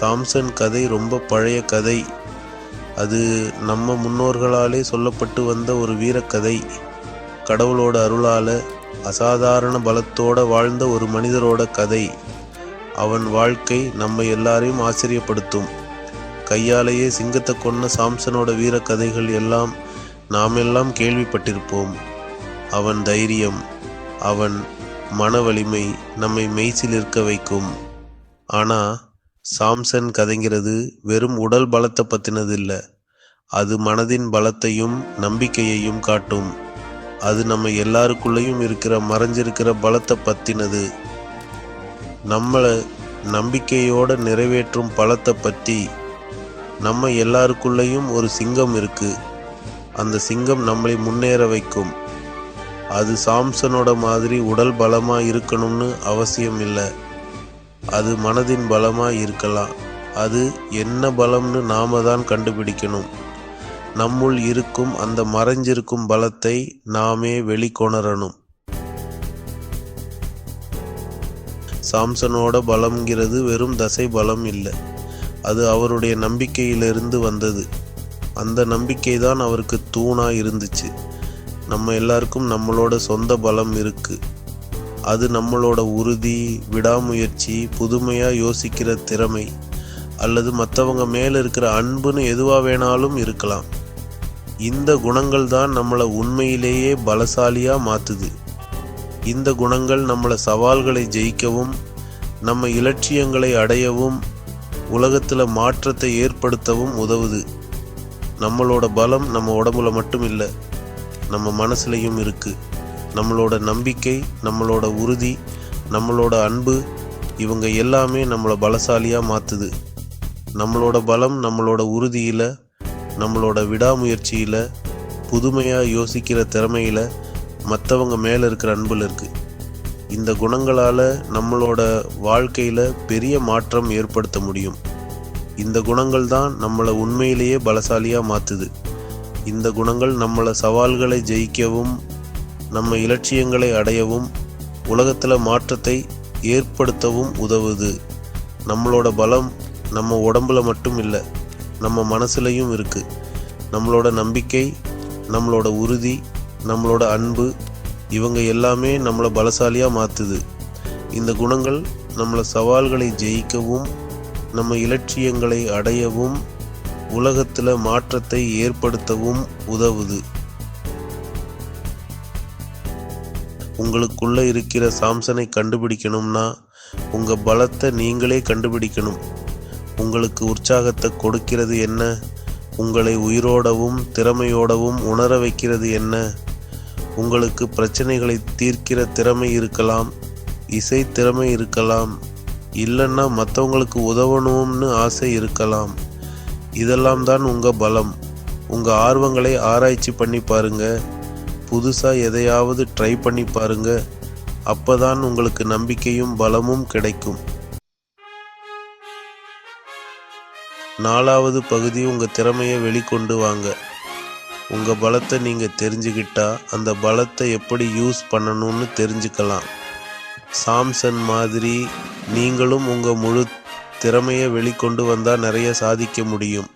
Samson கதை ரொம்ப பழைய கதை. அது நம்ம முன்னோர்களாலே சொல்லப்பட்டு வந்த ஒரு வீரக்கதை. கடவுளோட அருளால் அசாதாரண பலத்தோட வாழ்ந்த ஒரு மனிதரோட கதை. அவன் வாழ்க்கை நம்ம எல்லாரையும் ஆச்சரியப்படுத்தும். கையாலேயே சிங்கத்தை கொன்ன சாம்சனோட வீரக்கதைகள் எல்லாம் நாம் எல்லாம் கேள்விப்பட்டிருப்போம். அவன் தைரியம் அவன் மன வலிமை நம்மை மெய்சில் இருக்க வைக்கும். ஆனால் சாம்சன் கதைங்கிறது வெறும் உடல் பலத்தை பற்றினதில்லை அது மனதின் பலத்தையும் நம்பிக்கையையும் காட்டும். அது நம்ம எல்லாருக்குள்ளேயும் இருக்கிற மறைஞ்சிருக்கிற பலத்தை பற்றினது நம்மளை நம்பிக்கையோடு நிறைவேற்றும் பலத்தை பற்றி நம்ம எல்லாருக்குள்ளேயும் ஒரு சிங்கம் இருக்குது அந்த சிங்கம் நம்மளை முன்னேற வைக்கும். அது சாம்சனோட மாதிரி உடல் பலமாக இருக்கணும்னு அவசியம் இல்லை. அது மனதின் பலமா இருக்கலாம். அது என்ன பலம்னு நாம தான் கண்டுபிடிக்கணும். நம்முள் இருக்கும் அந்த மறைஞ்சிருக்கும் பலத்தை நாமே வெளிக்கொணரணும். சாம்சனோட பலம்ங்கிறது வெறும் தசை பலம் இல்லை. அது அவருடைய நம்பிக்கையிலிருந்து வந்தது. அந்த நம்பிக்கை தான் அவருக்கு தூணா இருந்துச்சு. நம்ம எல்லாருக்கும் நம்மளோட சொந்த பலம் இருக்கு. அது நம்மளோட உறுதி விடாமுயற்சி புதுமையாக யோசிக்கிற திறமை அல்லது மற்றவங்க மேலே இருக்கிற அன்புன்னு எதுவாக வேணாலும் இருக்கலாம். இந்த குணங்கள் தான் நம்மளை உண்மையிலேயே பலசாலியாக மாற்றுது இந்த குணங்கள் நம்மளை சவால்களை ஜெயிக்கவும் நம்ம இலட்சியங்களை அடையவும் உலகத்தில் மாற்றத்தை ஏற்படுத்தவும் உதவுது. நம்மளோட பலம் நம்ம உடம்புல மட்டும் இல்லை நம்ம மனசுலையும் இருக்குது நம்மளோட நம்பிக்கை நம்மளோட உறுதி நம்மளோட அன்பு இவங்க எல்லாமே நம்மளை பலசாலியாக மாற்றுது நம்மளோட பலம் நம்மளோட உறுதியில் நம்மளோட விடாமுயற்சியில் புதுமையாக யோசிக்கிற திறமையில் மற்றவங்க மேலே இருக்கிற அன்பில் இருக்குது இந்த குணங்களால் நம்மளோட வாழ்க்கையில் பெரிய மாற்றம் ஏற்படுத்த முடியும். இந்த குணங்கள் தான் நம்மளை உண்மையிலேயே பலசாலியாக மாற்றுது இந்த குணங்கள் நம்மளை சவால்களை ஜெயிக்கவும் நம்ம இலட்சியங்களை அடையவும் உலகத்தில் மாற்றத்தை ஏற்படுத்தவும் உதவுது. நம்மளோட பலம் நம்ம உடம்புல மட்டும் இல்லை நம்ம மனசுலையும் இருக்குது நம்மளோட நம்பிக்கை நம்மளோட உறுதி நம்மளோட அன்பு இவங்க எல்லாமே நம்மளை பலசாலியாக மாற்றுது இந்த குணங்கள் நம்மளை சவால்களை ஜெயிக்கவும் நம்ம இலட்சியங்களை அடையவும் உலகத்தில் மாற்றத்தை ஏற்படுத்தவும் உதவுது. உங்களுக்குள்ளே இருக்கிற சாம்சனை கண்டுபிடிக்கணும்னா உங்கள் பலத்தை நீங்களே கண்டுபிடிக்கணும். உங்களுக்கு உற்சாகத்தை கொடுக்கிறது என்ன? உங்களை உயிரோடவும் திறமையோடவும் உணர வைக்கிறது என்ன? உங்களுக்கு பிரச்சனைகளை தீர்க்கிற திறமை இருக்கலாம் இசை திறமை இருக்கலாம் இல்லைன்னா மற்றவங்களுக்கு உதவணும்னு ஆசை இருக்கலாம். இதெல்லாம் தான் உங்கள் பலம். உங்கள் ஆர்வங்களை ஆராய்ச்சி பண்ணி பாருங்கள் புதுசாக எதையாவது ட்ரை பண்ணி பாருங்க. அப்பதான் உங்களுக்கு நம்பிக்கையும் பலமும் கிடைக்கும். நாலாவது பகுதி உங்கள் திறமையை வெளிக்கொண்டு வாங்க. உங்கள் பலத்தை நீங்கள் தெரிஞ்சுக்கிட்டா அந்த பலத்தை எப்படி யூஸ் பண்ணணும்னு தெரிஞ்சுக்கலாம். சாம்சன் மாதிரி நீங்களும் உங்கள் முழு திறமையை வெளிக்கொண்டு வந்தால் நிறைய சாதிக்க முடியும்.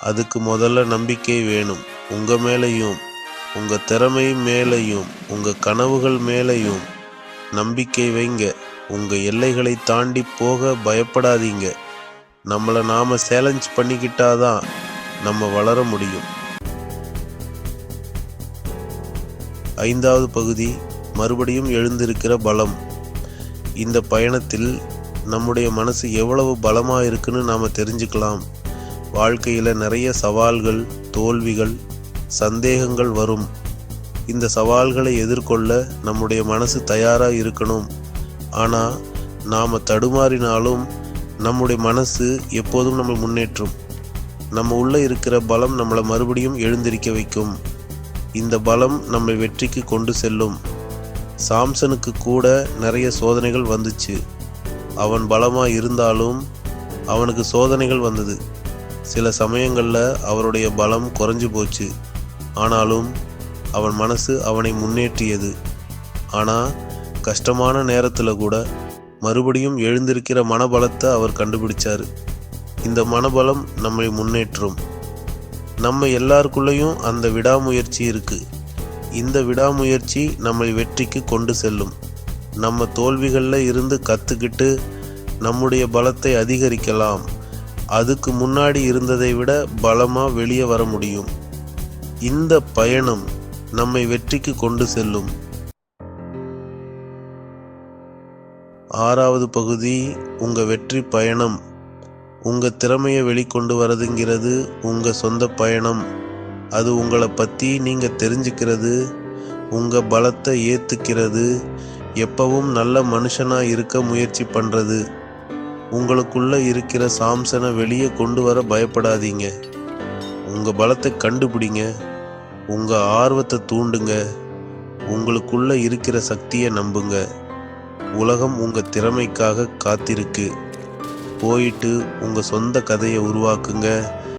அதுக்கு முதல்ல நம்பிக்கை வேணும். உங்கள் மேலேயும். உங்கள் திறமை மேலேயும் உங்கள் கனவுகள் மேலேயும் நம்பிக்கை வைங்க. உங்கள் எல்லைகளை தாண்டி போக பயப்படாதீங்க. நம்மளை நாம் சேலஞ்ச் பண்ணிக்கிட்டாதான் நம்ம வளர முடியும். ஐந்தாவது பகுதி மறுபடியும் எழுந்திருக்கிற பலம். இந்த பயணத்தில் நம்முடைய மனசு எவ்வளவு பலமாக இருக்குன்னு நாம் தெரிஞ்சுக்கலாம். வாழ்க்கையில் நிறைய சவால்கள் தோல்விகள் சந்தேகங்கள் வரும். இந்த சவால்களை எதிர்கொள்ள நம்முடைய மனசு தயாராக இருக்கணும். ஆனால் நாம் தடுமாறினாலும் நம்முடைய மனசு எப்போதும் நம்ம முன்னேற்றும். நம்ம உள்ளே இருக்கிற பலம் நம்மளை மறுபடியும் எழுந்திருக்க வைக்கும். இந்த பலம் நம்மை வெற்றிக்கு கொண்டு செல்லும். சாம்சனுக்கு கூட நிறைய சோதனைகள் வந்துச்சு. அவன் பலமாக இருந்தாலும் அவனுக்கு சோதனைகள் வந்தது. சில சமயங்களில் அவருடைய பலம் குறைஞ்சு போச்சு. ஆனாலும் அவன் மனசு அவனை முன்னேற்றியது. ஆனால் கஷ்டமான நேரத்தில் கூட மறுபடியும் எழுந்திருக்கிற மனபலத்தை அவர் கண்டுபிடிச்சார். இந்த மனபலம் நம்மை முன்னேற்றும். நம்ம எல்லாருக்குள்ளேயும் அந்த விடாமுயற்சி இருக்குது இந்த விடாமுயற்சி நம்மை வெற்றிக்கு கொண்டு செல்லும். நம்ம தோல்விகளில் இருந்து கற்றுக்கிட்டு நம்முடைய பலத்தை அதிகரிக்கலாம். அதுக்கு முன்னாடி இருந்ததை விட பலமாக வெளியே வர முடியும். இந்த பயணம் நம்மை வெற்றிக்கு கொண்டு செல்லும். ஆறாவது பகுதி உங்கள் வெற்றி பயணம். உங்கள் திறமையை வெளிக்கொண்டு வரதுங்கிறது உங்கள் சொந்த பயணம். அது உங்களை பற்றி நீங்கள் தெரிஞ்சுக்கிறது உங்கள் பலத்தை ஏற்றுக்கிறது எப்பவும் நல்ல மனுஷனாக இருக்க முயற்சி பண்ணுறது உங்களுக்குள்ள இருக்கிற சாம்சனை வெளியே கொண்டு வர பயப்படாதீங்க. உங்கள் பலத்தை கண்டுபிடிங்க. உங்கள் ஆர்வத்தை தூண்டுங்க. உங்களுக்குள்ளே இருக்கிற சக்தியை நம்புங்க. உலகம் உங்கள் திறமைக்காக காத்திருக்கு. போயிட்டு உங்கள் சொந்த கதையை உருவாக்குங்க.